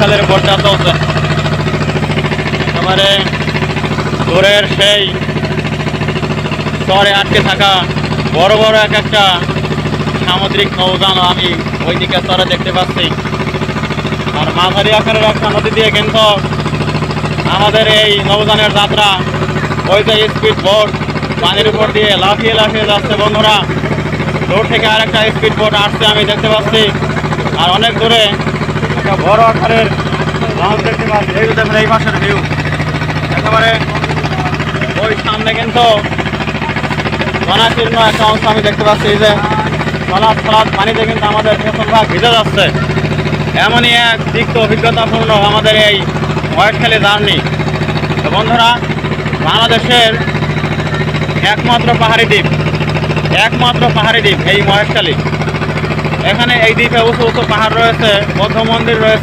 বরিশালের পর্যা চলছে একেবারে দূরের সেই শহরে আটকে থাকা বড় বড় এক একটা সামুদ্রিক নৌযানও আমি ওইদিকে স্তরে দেখতে পাচ্ছি। আর মাঝারি আকারের একটা নদী দিয়ে কিন্তু আমাদের এই নৌযানের যাত্রা ওই যে স্পিড বোট পানির উপর দিয়ে লাফিয়ে লাফিয়ে যাচ্ছে বন্ধুরা। দূর থেকে আরেকটা স্পিড বোট আসছে আমি দেখতে পাচ্ছি। আর অনেক দূরে একটা বড় আকারের লঞ্চ দেখতে পাচ্ছি। এই যে এই পাশের ভিউ একেবারে ওই সামনে কিন্তু জনাকীর্ণ একটা অংশ আমি দেখতে পাচ্ছি। এই যে ফলাৎ ফলাৎ পানিতে কিন্তু আমাদের পেছন ভাগ ভিজে যাচ্ছে। এমনই এক তিক্ত অভিজ্ঞতাপূর্ণ আমাদের এই মহেশখালী জার্নি। তো বন্ধুরা, বাংলাদেশের একমাত্র পাহাড়ি দ্বীপ, একমাত্র পাহাড়ি দ্বীপ এই মহেশখালী। এখানে এই দ্বীপে উঁচু উঁচু পাহাড় রয়েছে বৌদ্ধ মন্দির রয়েছে।